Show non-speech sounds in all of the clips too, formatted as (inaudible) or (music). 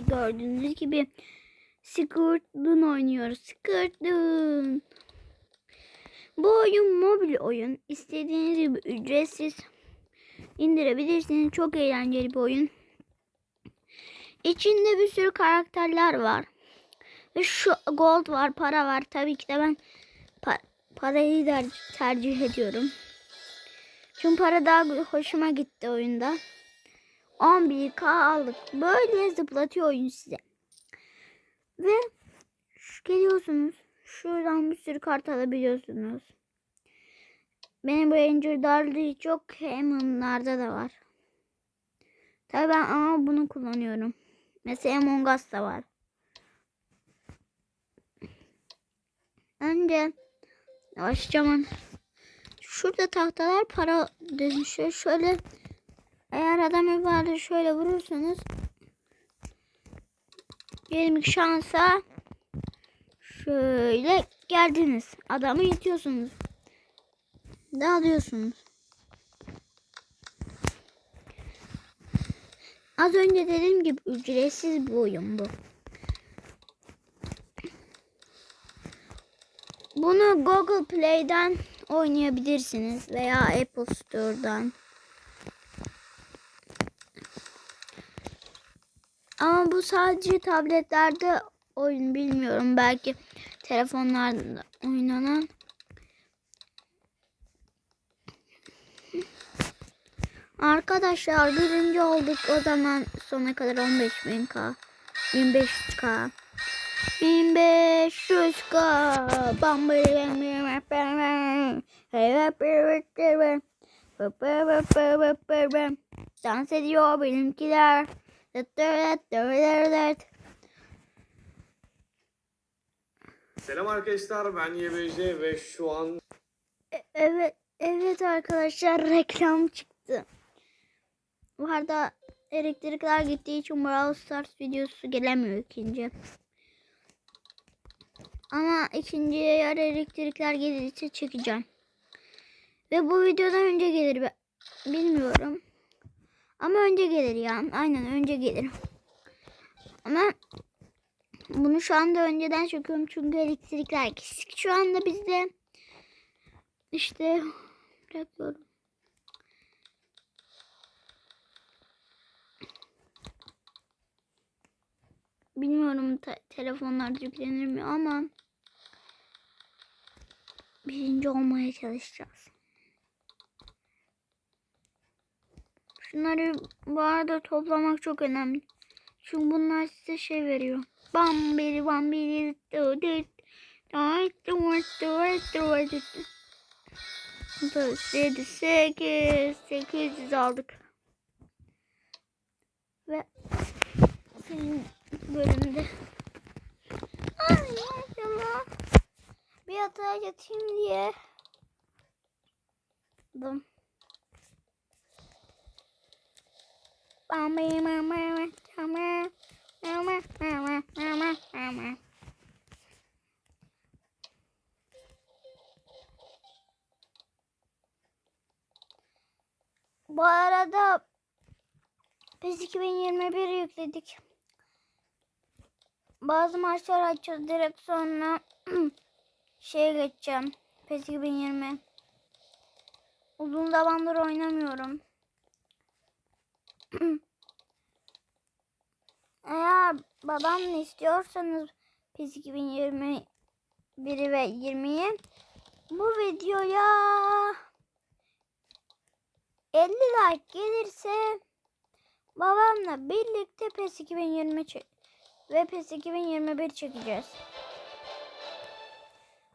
gördüğünüz gibi Squirtloon oynuyoruz. Squirtloon. Bu oyun mobil oyun. İstediğiniz gibi ücretsiz indirebilirsiniz. Çok eğlenceli bir oyun. İçinde bir sürü karakterler var. Ve şu gold var, para var. Tabii ki de ben pa- parayı tercih ediyorum. Çünkü para daha hoşuma gitti oyunda. 11k aldık. Böyle zıplatıyor oyun size. Ve geliyorsunuz. Şuradan bir sürü kart alabiliyorsunuz. Benim bu Ranger Darlı'yı çok Hammond'larda da var. Tabii ben ama bunu kullanıyorum. Mesela Among Us da var. Önce başlayacağım. Şurada tahtalar para dönüşüyor. Şöyle eğer adam ibadet şöyle vurursanız diyelim şansa şöyle geldiniz. Adamı itiyorsunuz. Dağılıyorsunuz. Az önce dediğim gibi ücretsiz bir oyun bu. Bunu Google Play'den oynayabilirsiniz veya Apple Store'dan. Bu sadece tabletlerde oyun bilmiyorum. Belki telefonlarda oynanan. Arkadaşlar birinci olduk o zaman sona kadar 15.000k 1500k 1500k bam Dans ediyor benimkiler. Selam arkadaşlar ben YBJ ve şu an E- Evet, evet arkadaşlar (laughs) reklam çıktı. Bu arada elektrikler gittiği için Brawl Stars videosu gelemiyor ikinci. Ama ikinciye eğer elektrikler gelirse çekeceğim. Ve bu videodan önce gelir be- bilmiyorum. Ama önce gelir ya. Aynen önce gelir. Ama bunu şu anda önceden çekiyorum çünkü elektrikler kesik. Şu anda bizde işte bırakıyorum. Bilmiyorum te- telefonlarda yüklenir mi ama birinci olmaya çalışacağız. Şunları bu arada toplamak çok önemli. Çünkü bunlar size şey veriyor. Bam biri bam biri dödüt. Dört dört dört dört dört. Yedi, sekiz, sekiz yüz aldık. Ve senin bölümde. Ay maşallah. Bir hata yatayım diye. Dım. Bu arada biz 2021 yükledik. Bazı maçlar açacağız direkt sonra (clears throat) şeye geçeceğim. PES 2020. Uzun zamandır oynamıyorum. Eğer babamla istiyorsanız PES 2020 1'i ve 20'yi bu videoya 50 like gelirse babamla birlikte PES 2020 çek ve PES 2021 çekeceğiz.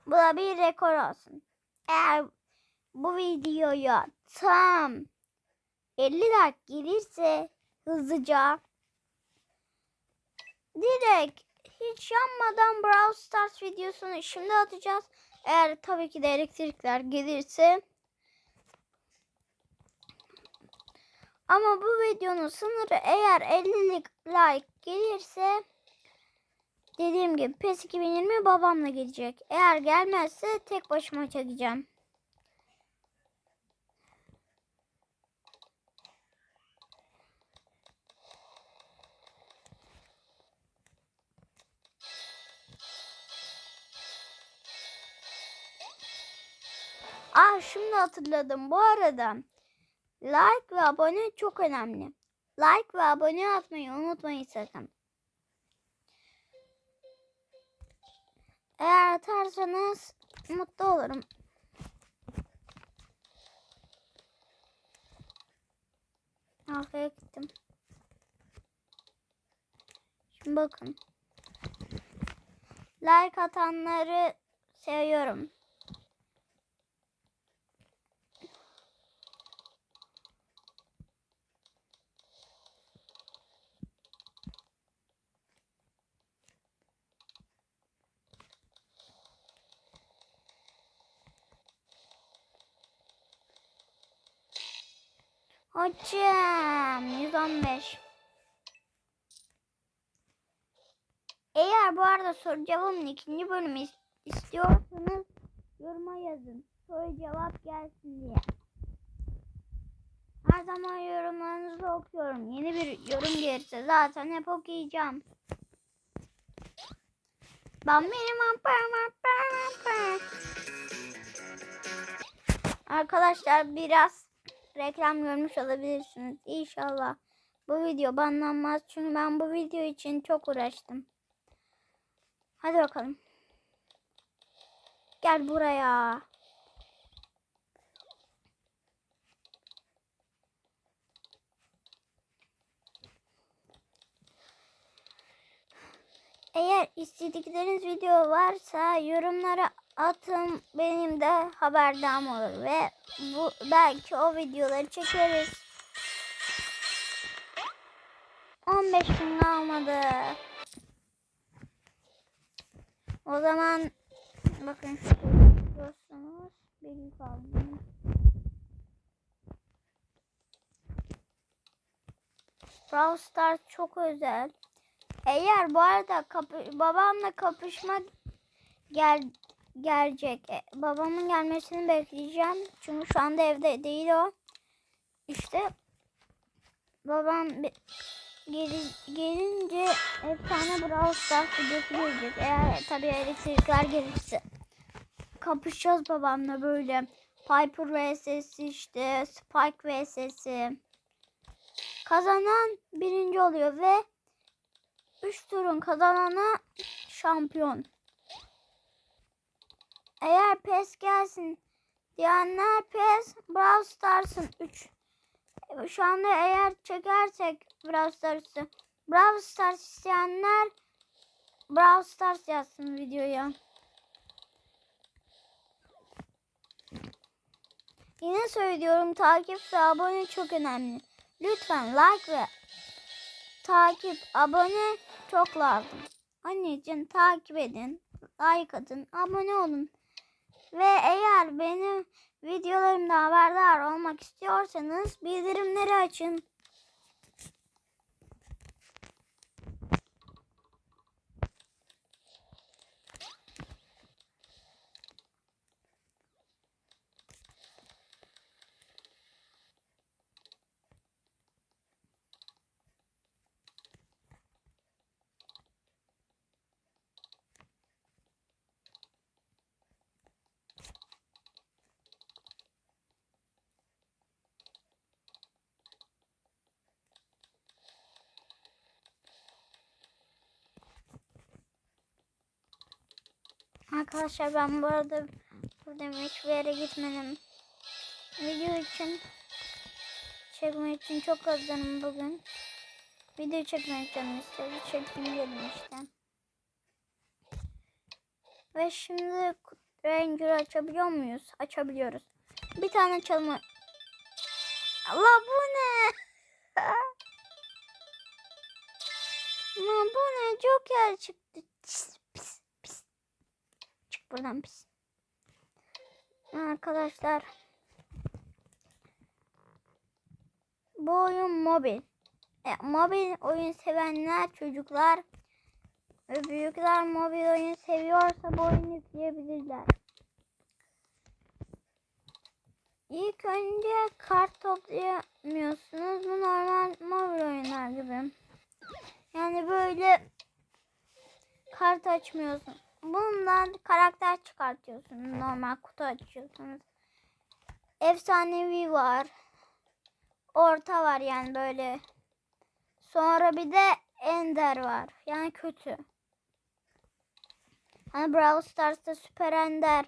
Bu da bir rekor olsun. Eğer bu videoya tam 50 like gelirse hızlıca direkt hiç yanmadan Brawl Stars videosunu şimdi atacağız. Eğer tabii ki de elektrikler gelirse Ama bu videonun sınırı eğer 50 like gelirse dediğim gibi PES 2020 babamla gelecek. Eğer gelmezse tek başıma çekeceğim. Ah şimdi hatırladım. Bu arada like ve abone çok önemli. Like ve abone atmayı unutmayın sakın. Eğer atarsanız mutlu olurum. Arkaya gittim. Şimdi bakın. Like atanları seviyorum. Hocam 115. Eğer bu arada soru cevabın ikinci bölümü is- istiyorsanız yoruma yazın. Soru cevap gelsin diye. Her zaman yorumlarınızı okuyorum. Yeni bir yorum gelirse zaten hep okuyacağım. Ben benim Arkadaşlar biraz reklam görmüş olabilirsiniz. İnşallah bu video banlanmaz. Çünkü ben bu video için çok uğraştım. Hadi bakalım. Gel buraya. Eğer istedikleriniz video varsa yorumlara atın benim de haberdarım olur ve bu belki o videoları çekeriz. 15 gün kalmadı. O zaman bakın görüyorsunuz bir kaldı. Brawl Stars çok özel. Eğer bu arada kapı, babamla kapışma gel gelecek. E, babamın gelmesini bekleyeceğim. Çünkü şu anda evde değil o. İşte babam gelince efsane Brawl Stars videosu. Eğer tabii elektrikler gelirse. Kapışacağız babamla böyle. Piper vs işte Spike vs'si. Kazanan birinci oluyor ve 3 turun kazananı şampiyon. Eğer PES gelsin diyenler PES Brawl Stars'ın 3. Şu anda eğer çekersek Brawl Stars'ı Brawl Stars isteyenler Brawl Stars yazsın videoya. Yine söylüyorum takip ve abone çok önemli. Lütfen like ve takip, abone çok lazım. Anneciğim takip edin, like atın, abone olun. Ve eğer benim videolarımda haberdar olmak istiyorsanız bildirimleri açın. Arkadaşlar ben bu arada buradan hiçbir yere gitmedim. Video için çekmek için çok özledim bugün. Video çekmek canım istedi. Çektim dedim. Ve şimdi Ranger açabiliyor muyuz? Açabiliyoruz. Bir tane çalma. Allah bu ne? (laughs) Lan bu ne? Joker çıktı. Buradan pis. Arkadaşlar. Bu oyun mobil. E, mobil oyun sevenler çocuklar ve büyükler mobil oyun seviyorsa bu oyunu yükleyebilirler. İlk önce kart toplayamıyorsunuz. Bu normal mobil oyunlar gibi. Yani böyle kart açmıyorsun. Bundan karakter çıkartıyorsunuz. Normal kutu açıyorsunuz. efsanevi var. Orta var yani böyle. Sonra bir de ender var. Yani kötü. Hani Brawl Stars'ta süper ender,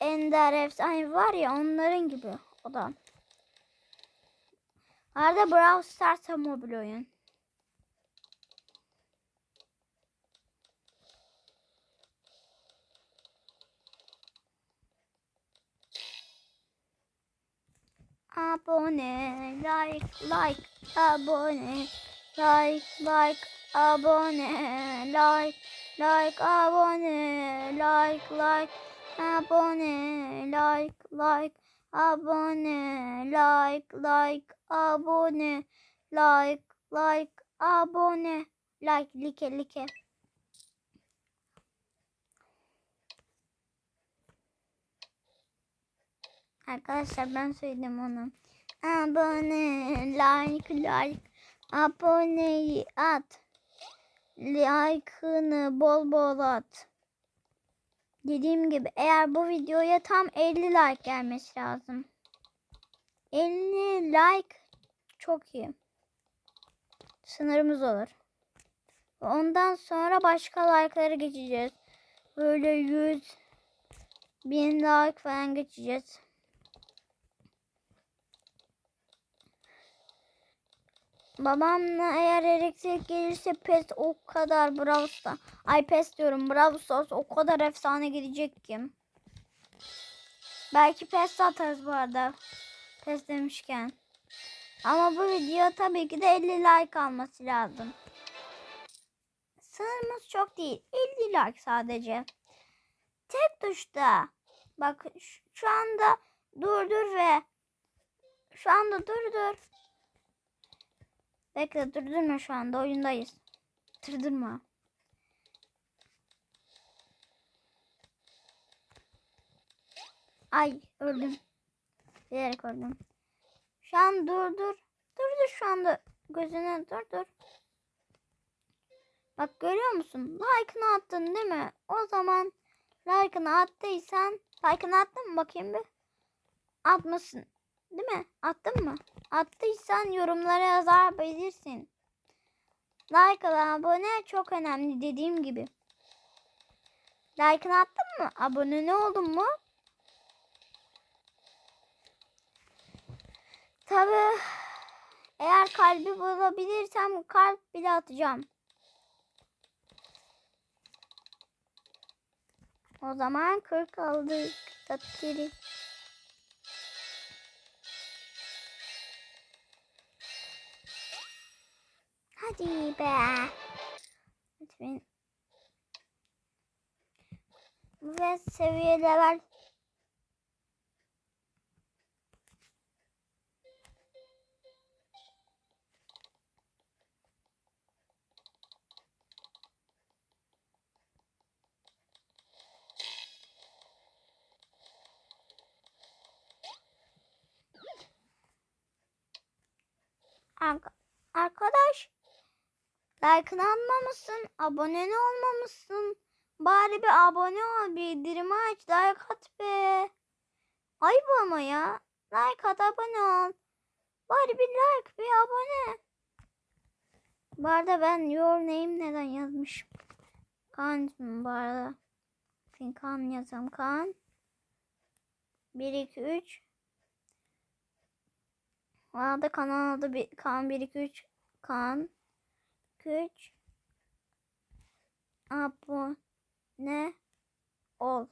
ender efsanevi var ya onların gibi o da. Arada Brawl Stars'a mobil oyun. Abone, like, like, abone, like, like, abone, like, like, abone, like, like, abone, like, like, abone, like, like, abone, like, like, abone, like, like, like. Arkadaşlar ben söyledim onu. Abone, like, like. Aboneyi at. Like'ını bol bol at. Dediğim gibi eğer bu videoya tam 50 like gelmesi lazım. 50 like çok iyi. Sınırımız olur. Ondan sonra başka like'lara geçeceğiz. Böyle 100 bin like falan geçeceğiz. Babamla eğer elektrik gelirse pes o kadar Brawl Stars. Ay pes diyorum Brawl Stars o kadar efsane gidecek ki. Belki pes atarız bu arada. Pes demişken. Ama bu video tabii ki de 50 like alması lazım. Sınırımız çok değil. 50 like sadece. Tek tuşta. Bak şu anda durdur ve şu anda durdur. Bekle durdurma şu anda oyundayız. Durdurma. Ay öldüm. Bilerek öldüm. Şu an durdur. Durdur şu anda. Gözüne durdur. Bak görüyor musun? Like'ını attın değil mi? O zaman like'ını attıysan like'ını attın mı bakayım bir? Atmasın. Değil mi? Attın mı? Attıysan yorumlara yazar belirsin. Like ve abone çok önemli dediğim gibi. Like'ını attın mı? Abone ne oldun mu? Tabi eğer kalbi bulabilirsem kalp bile atacağım. O zaman 40 aldık. Tatiri. Hadi be. Lütfen. Ve seviye level. Like'ını almamışsın, abone olmamışsın. Bari bir abone ol, bildirimi aç, like at be. Ayıp ama ya. Like at, abone ol. Bari bir like, bir abone. Bu arada ben your name neden yazmışım? İsmim bu arada. Şimdi Kaan yazalım. Kaan. 1, 2, 3. Bu arada kanal adı Kaan 1, 2, 3. Kaan güç abone ol.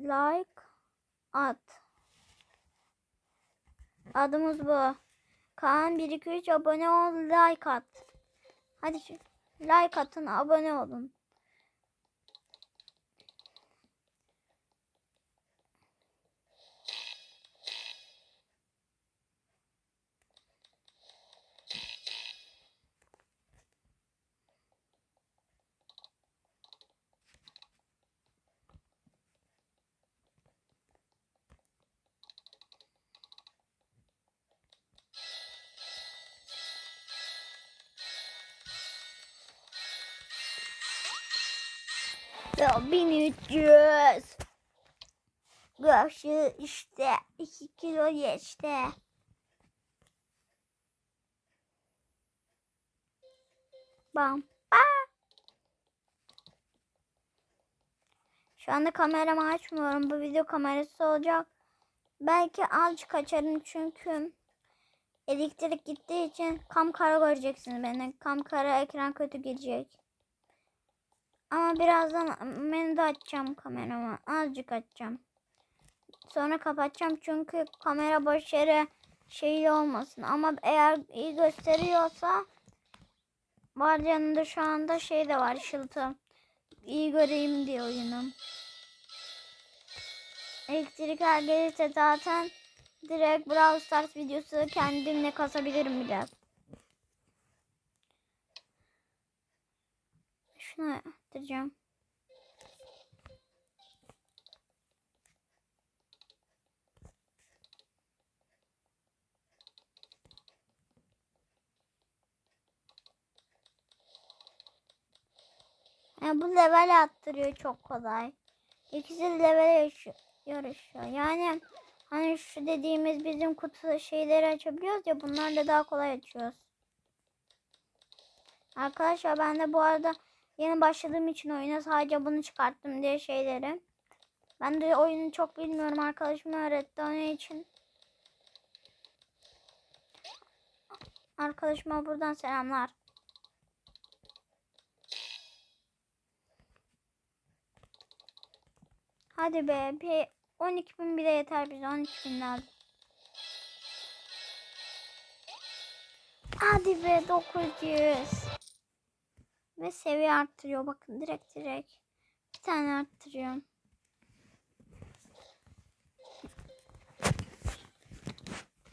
Like at. Adımız bu. Kaan 1 2 3 abone ol, like at. Hadi like atın, abone olun. Ya 1300. Yaşı işte 2 kilo geçti. Bam. Aa! Şu anda kameramı açmıyorum. Bu video kamerası olacak. Belki azıcık açarım çünkü elektrik gittiği için kam kara göreceksiniz beni. Kam kara ekran kötü gelecek. Ama birazdan menüde açacağım kameramı. Azıcık açacağım. Sonra kapatacağım çünkü kamera boş yere şeyli olmasın. Ama eğer iyi gösteriyorsa var yanında şu anda şey de var ışıltı. İyi göreyim diye oyunum. Elektrikler gelirse zaten direkt Brawl Stars videosu kendimle kasabilirim biraz. Şunu yaptıracağım. Yani bu level attırıyor çok kolay. İkisi de level yarışıyor. Yani hani şu dediğimiz bizim kutu şeyleri açabiliyoruz ya bunlarla daha kolay açıyoruz. Arkadaşlar ben de bu arada yeni başladığım için oyuna sadece bunu çıkarttım diye şeyleri. Ben de oyunu çok bilmiyorum arkadaşım öğretti onun için. Arkadaşıma buradan selamlar. Hadi be bir 12 bin bile yeter bize 12 bin lazım. Hadi be 900. Ve seviye arttırıyor bakın direkt direkt. Bir tane arttırıyorum.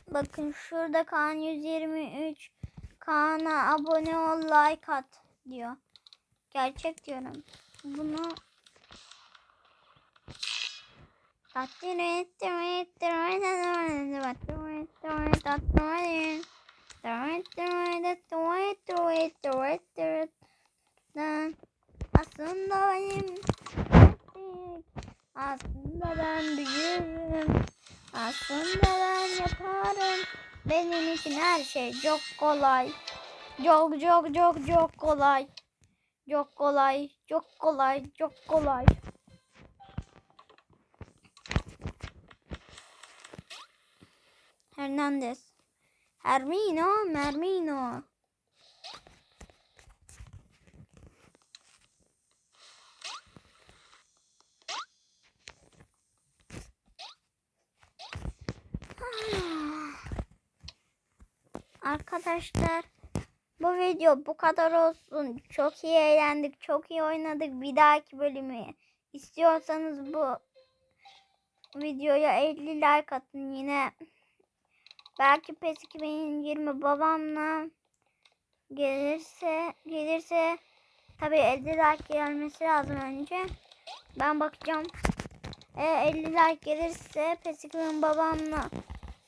Bakın şurada Kaan 123. Kaan'a abone ol like at diyor. Gerçek diyorum. Bunu aslında benim aslında ben büyüğüm aslında ben yaparım benim için her şey çok kolay çok çok çok çok kolay çok kolay çok kolay çok kolay Hernandez. Hermino, Mermino. Arkadaşlar bu video bu kadar olsun. Çok iyi eğlendik, çok iyi oynadık. Bir dahaki bölümü istiyorsanız bu videoya 50 like atın yine. Belki PES 2020 babamla gelirse gelirse tabii 50 like gelmesi lazım önce. Ben bakacağım. Eğer 50 like gelirse PES 2020 babamla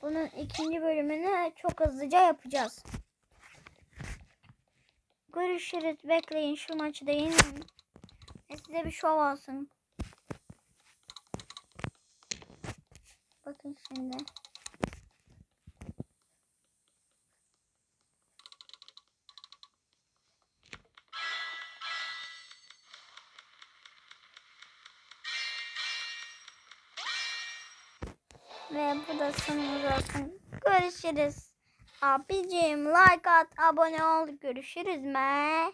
bunun ikinci bölümünü çok hızlıca yapacağız. Görüşürüz. Bekleyin şu maçı da yeneyim. Size bir şov olsun. Bakın şimdi. Sonumuz olsun. Görüşürüz. Abicim like at, abone ol. Görüşürüz me.